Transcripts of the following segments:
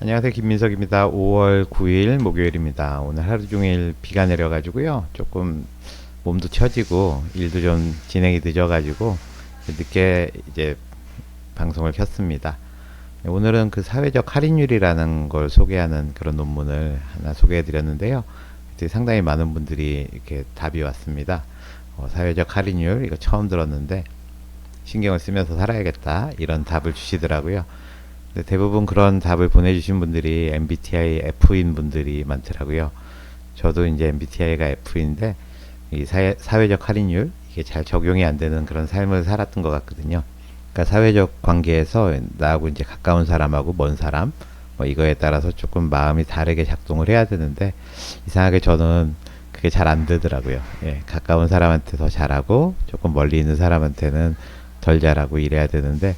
안녕하세요. 김민석입니다. 5월 9일 목요일입니다. 오늘 하루 종일 비가 내려 가지고요. 조금 몸도 처지고 일도 좀 진행이 늦어 가지고 늦게 이제 방송을 켰습니다. 오늘은 그 사회적 할인율이라는 걸 소개하는 그런 논문을 하나 소개해 드렸는데요. 상당히 많은 분들이 이렇게 답이 왔습니다. 어, 사회적 할인율 이거 처음 들었는데 신경을 쓰면서 살아야겠다 이런 답을 주시더라고요 근데 대부분 그런 답을 보내주신 분들이 MBTI F인 분들이 많더라고요. 저도 이제 MBTI가 F인데 이 사회, 사회적 할인율 이게 잘 적용이 안 되는 그런 삶을 살았던 것 같거든요. 그러니까 사회적 관계에서 나하고 이제 가까운 사람하고 먼 사람 뭐 이거에 따라서 조금 마음이 다르게 작동을 해야 되는데 이상하게 저는 그게 잘 안 되더라고요. 예, 가까운 사람한테 더 잘하고 조금 멀리 있는 사람한테는 덜 잘하고 이래야 되는데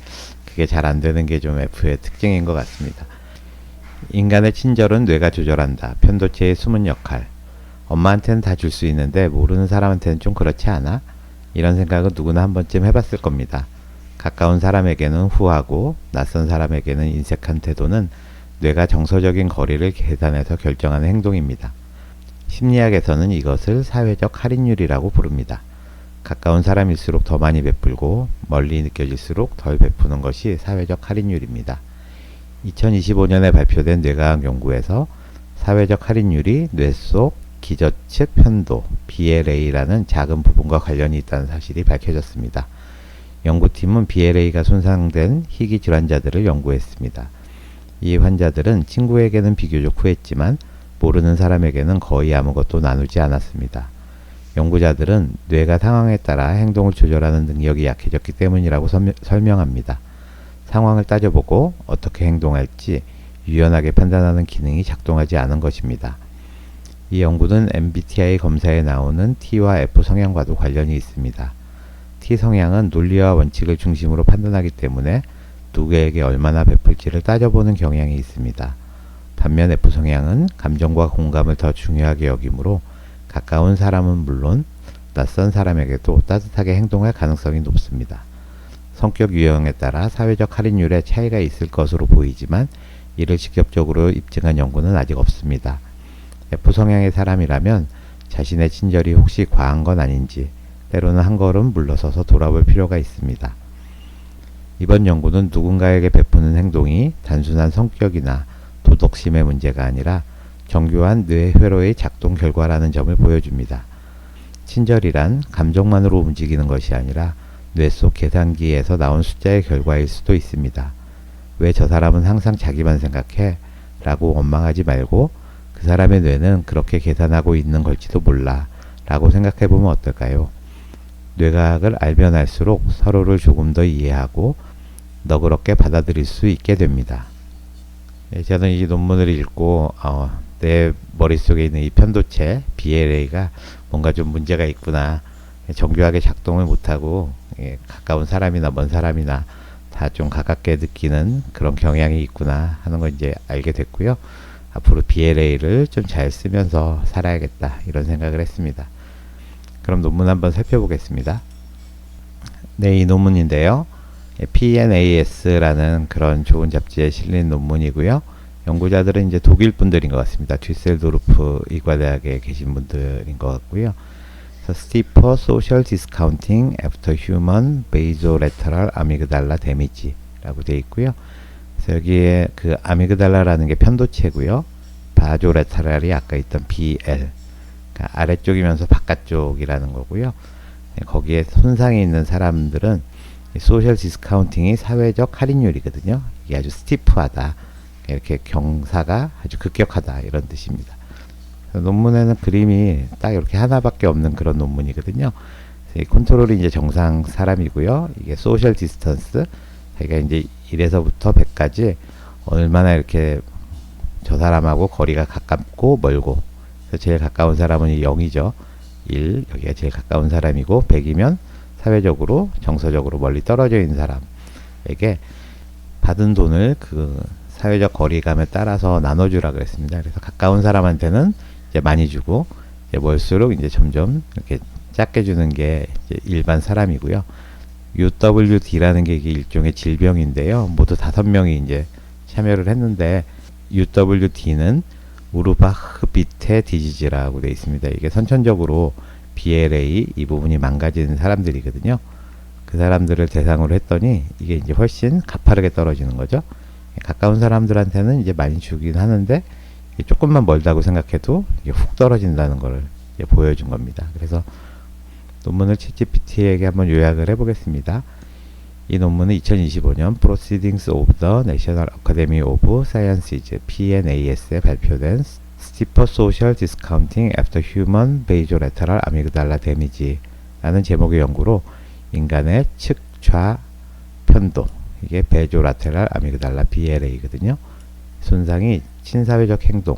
그게 잘 안 되는 게 좀 F의 특징인 것 같습니다. 인간의 친절은 뇌가 조절한다. 편도체의 숨은 역할. 엄마한테는 다 줄 수 있는데 모르는 사람한테는 좀 그렇지 않아? 이런 생각은 누구나 한 번쯤 해봤을 겁니다. 가까운 사람에게는 후하고 낯선 사람에게는 인색한 태도는 뇌가 정서적인 거리를 계산해서 결정하는 행동입니다. 심리학에서는 이것을 사회적 할인율이라고 부릅니다. 가까운 사람일수록 더 많이 베풀고 멀리 느껴질수록 덜 베푸는 것이 사회적 할인율입니다. 2025년에 발표된 뇌과학 연구에서 사회적 할인율이 뇌 속 기저측 편도 BLA라는 작은 부분과 관련이 있다는 사실이 밝혀졌습니다. 연구팀은 BLA가 손상된 희귀 질환자들을 연구했습니다. 이 환자들은 친구에게는 비교적 후했지만 모르는 사람에게는 거의 아무것도 나누지 않았습니다. 연구자들은 뇌가 상황에 따라 행동을 조절하는 능력이 약해졌기 때문이라고 설명합니다. 상황을 따져보고 어떻게 행동할지 유연하게 판단하는 기능이 작동하지 않은 것입니다. 이 연구는 MBTI 검사에 나오는 T와 F 성향과도 관련이 있습니다. T 성향은 논리와 원칙을 중심으로 판단하기 때문에 누구에게 얼마나 베풀지를 따져보는 경향이 있습니다. 반면 F 성향은 감정과 공감을 더 중요하게 여기므로 가까운 사람은 물론 낯선 사람에게도 따뜻하게 행동할 가능성이 높습니다. 성격 유형에 따라 사회적 할인율에 차이가 있을 것으로 보이지만 이를 직접적으로 입증한 연구는 아직 없습니다. F 성향의 사람이라면 자신의 친절이 혹시 과한 건 아닌지 때로는 한 걸음 물러서서 돌아볼 필요가 있습니다. 이번 연구는 누군가에게 베푸는 행동이 단순한 성격이나 도덕심의 문제가 아니라 정교한 뇌 회로의 작동 결과라는 점을 보여줍니다. 친절이란 감정만으로 움직이는 것이 아니라 뇌 속 계산기에서 나온 숫자의 결과일 수도 있습니다. 왜 저 사람은 항상 자기만 생각해? 라고 원망하지 말고 그 사람의 뇌는 그렇게 계산하고 있는 걸지도 몰라 라고 생각해 보면 어떨까요? 뇌과학을 알면 알수록 서로를 조금 더 이해하고 너그럽게 받아들일 수 있게 됩니다. 예, 저는 이 논문을 읽고 어, 내 머릿속에 있는 이 편도체 BLA가 뭔가 좀 문제가 있구나. 정교하게 작동을 못하고 예, 가까운 사람이나 먼 사람이나 다 좀 가깝게 느끼는 그런 경향이 있구나 하는 걸 이제 알게 됐고요. 앞으로 BLA를 좀 잘 쓰면서 살아야겠다 이런 생각을 했습니다. 그럼 논문 한번 살펴보겠습니다. 네, 이 논문인데요. PNAS라는 그런 좋은 잡지에 실린 논문이고요. 연구자들은 이제 독일 분들인 것 같습니다. 듀셀도르프 의과대학에 계신 분들인 것 같고요. Steeper Social Discounting After Human Basolateral Amygdala Damage라고 되어 있고요. 그래서 여기에 그 아미그달라라는 게 편도체고요. 바조레타랄이 아까 있던 BL 그러니까 아래쪽이면서 바깥쪽이라는 거고요. 네, 거기에 손상이 있는 사람들은 소셜 디스카운팅이 사회적 할인율이거든요. 이게 아주 스티프하다. 이렇게 경사가 아주 급격하다 이런 뜻입니다. 논문에는 그림이 딱 이렇게 하나밖에 없는 그런 논문이거든요. 이 컨트롤이 이제 정상 사람이고요. 이게 소셜 디스턴스. 자기가 이제 1에서부터 100까지 얼마나 이렇게 저 사람하고 거리가 가깝고 멀고 그래서 제일 가까운 사람은 0이죠. 1 여기가 제일 가까운 사람이고 100이면 사회적으로 정서적으로 멀리 떨어져 있는 사람에게 받은 돈을 그 사회적 거리감에 따라서 나눠주라 그랬습니다. 그래서 가까운 사람한테는 이제 많이 주고 이제 멀수록 이제 점점 이렇게 작게 주는 게 일반 사람이고요. UWD라는 게 이게 일종의 질병인데요. 모두 다섯 명이 이제 참여를 했는데 UWD는 우르바흐 비테 디지즈라고 되어 있습니다. 이게 선천적으로 BLA 이 부분이 망가지는 사람들이거든요. 그 사람들을 대상으로 했더니 이게 이제 훨씬 가파르게 떨어지는 거죠. 가까운 사람들한테는 이제 많이 주긴 하는데 조금만 멀다고 생각해도 이게 훅 떨어진다는 걸 보여준 겁니다. 그래서 논문을 챗GPT에게 한번 요약을 해보겠습니다. 이 논문은 2025년 Proceedings of the National Academy of Sciences (PNAS에) 발표된 Steeper Social Discounting After Human Basolateral Amygdala Damage라는 제목의 연구로 인간의 측 좌 편도 이게 베조라테랄 아미그달라 BLA거든요. 손상이 친사회적 행동,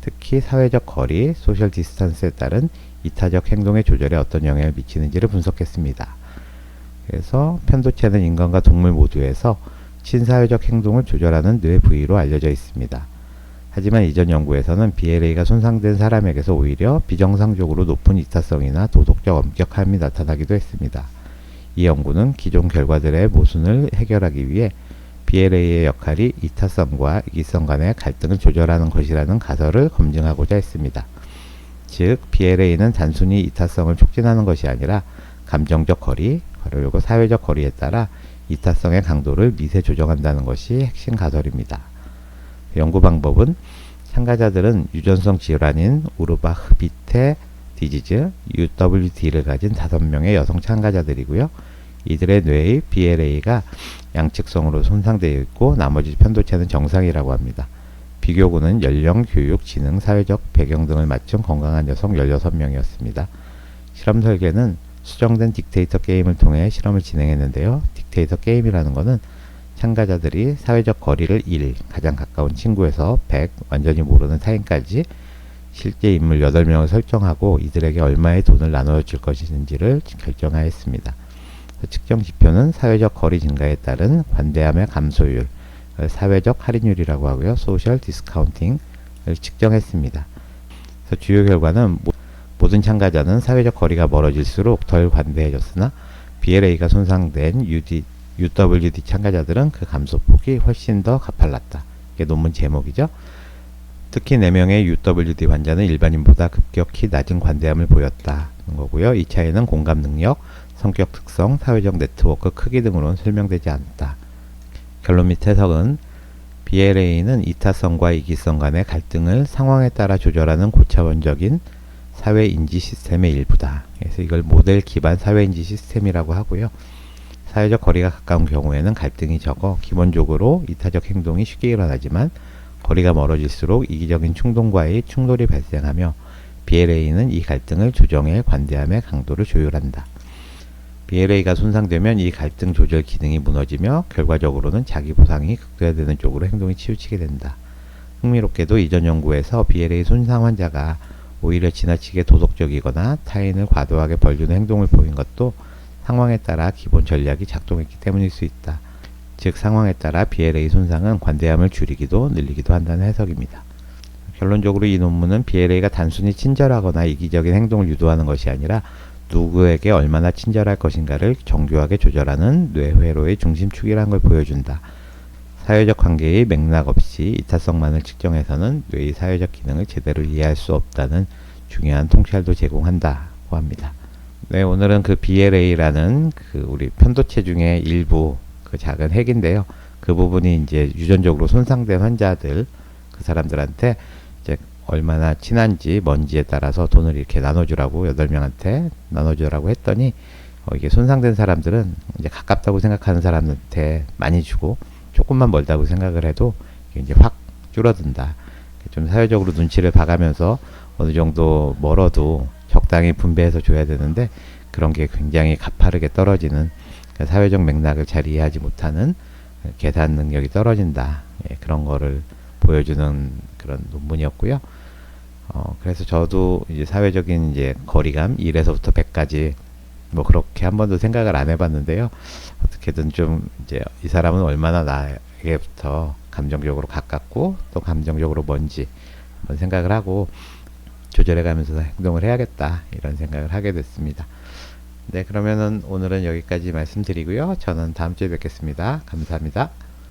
특히 사회적 거리, 소셜 디스턴스에 따른 이타적 행동의 조절에 어떤 영향을 미치는지를 분석했습니다. 그래서 편도체는 인간과 동물 모두에서 친사회적 행동을 조절하는 뇌 부위로 알려져 있습니다. 하지만 이전 연구에서는 BLA가 손상된 사람에게서 오히려 비정상적으로 높은 이타성이나 도덕적 엄격함이 나타나기도 했습니다. 이 연구는 기존 결과들의 모순을 해결하기 위해 BLA의 역할이 이타성과 이기성 간의 갈등을 조절하는 것이라는 가설을 검증하고자 했습니다. 즉, BLA는 단순히 이타성을 촉진하는 것이 아니라 감정적 거리, 그리고 사회적 거리에 따라 이타성의 강도를 미세 조정한다는 것이 핵심 가설입니다. 연구 방법은 참가자들은 유전성 질환인 우르바흐 비테 디지즈 UWD를 가진 다섯 명의 여성 참가자들이고요. 이들의 뇌의 BLA가 양측성으로 손상되어 있고 나머지 편도체는 정상이라고 합니다. 비교군은 연령, 교육, 지능, 사회적 배경 등을 맞춘 건강한 여성 16명이었습니다. 실험 설계는 수정된 딕테이터 게임을 통해 실험을 진행했는데요. 딕테이터 게임이라는 것은 참가자들이 사회적 거리를 1, 가장 가까운 친구에서 100, 완전히 모르는 타인까지 실제 인물 8명을 설정하고 이들에게 얼마의 돈을 나눠 줄 것인지를 결정하였습니다. 측정 지표는 사회적 거리 증가에 따른 관대함의 감소율, 사회적 할인율이라고 하고요. 소셜 디스카운팅을 측정했습니다. 주요 결과는 모든 참가자는 사회적 거리가 멀어질수록 덜 관대해졌으나 BLA가 손상된 UD, UWD 참가자들은 그 감소폭이 훨씬 더 가팔랐다. 이게 논문 제목이죠. 특히 4명의 UWD 환자는 일반인보다 급격히 낮은 관대함을 보였다는 거고요. 이 차이는 공감 능력, 성격 특성, 사회적 네트워크 크기 등으로는 설명되지 않다. 결론 및 해석은 BLA는 이타성과 이기성 간의 갈등을 상황에 따라 조절하는 고차원적인 사회 인지 시스템의 일부다. 그래서 이걸 모델 기반 사회 인지 시스템이라고 하고요. 사회적 거리가 가까운 경우에는 갈등이 적어 기본적으로 이타적 행동이 쉽게 일어나지만 거리가 멀어질수록 이기적인 충동과의 충돌이 발생하며 BLA는 이 갈등을 조정해 관대함의 강도를 조율한다. BLA가 손상되면 이 갈등 조절 기능이 무너지며 결과적으로는 자기 보상이 극대화되는 쪽으로 행동이 치우치게 된다. 흥미롭게도 이전 연구에서 BLA 손상 환자가 오히려 지나치게 도덕적이거나 타인을 과도하게 벌주는 행동을 보인 것도 상황에 따라 기본 전략이 작동했기 때문일 수 있다. 즉 상황에 따라 BLA 손상은 관대함을 줄이기도 늘리기도 한다는 해석입니다. 결론적으로 이 논문은 BLA가 단순히 친절하거나 이기적인 행동을 유도하는 것이 아니라 누구에게 얼마나 친절할 것인가를 정교하게 조절하는 뇌회로의 중심축이라는 걸 보여준다. 사회적 관계의 맥락 없이 이타성만을 측정해서는 뇌의 사회적 기능을 제대로 이해할 수 없다는 중요한 통찰도 제공한다고 합니다. 네, 오늘은 그 BLA라는 그 우리 편도체 중에 일부 그 작은 핵인데요. 그 부분이 이제 유전적으로 손상된 환자들 그 사람들한테 이제 얼마나 친한지 뭔지에 따라서 돈을 이렇게 나눠주라고 여덟 명한테 나눠주라고 했더니 어, 이게 손상된 사람들은 이제 가깝다고 생각하는 사람한테 많이 주고 조금만 멀다고 생각을 해도 이제 확 줄어든다. 좀 사회적으로 눈치를 봐가면서 어느 정도 멀어도 적당히 분배해서 줘야 되는데 그런 게 굉장히 가파르게 떨어지는 사회적 맥락을 잘 이해하지 못하는 계산 능력이 떨어진다. 예, 그런 거를 보여주는 그런 논문이었고요. 어, 그래서 저도 이제 사회적인 이제 거리감 1에서부터 100까지 뭐 그렇게 한 번도 생각을 안 해봤는데요. 어떻게든 좀 이제 이 사람은 얼마나 나에게부터 감정적으로 가깝고 또 감정적으로 먼지 한번 생각을 하고 조절해 가면서 행동을 해야겠다 이런 생각을 하게 됐습니다. 네, 그러면은 오늘은 여기까지 말씀드리고요. 저는 다음 주에 뵙겠습니다. 감사합니다.